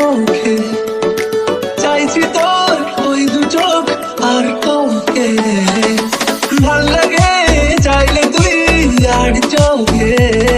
চোখে। চাইছি তোর ওই দু চোখ আর কমকে ভালো লাগে চাইলে তুই আর চোখে।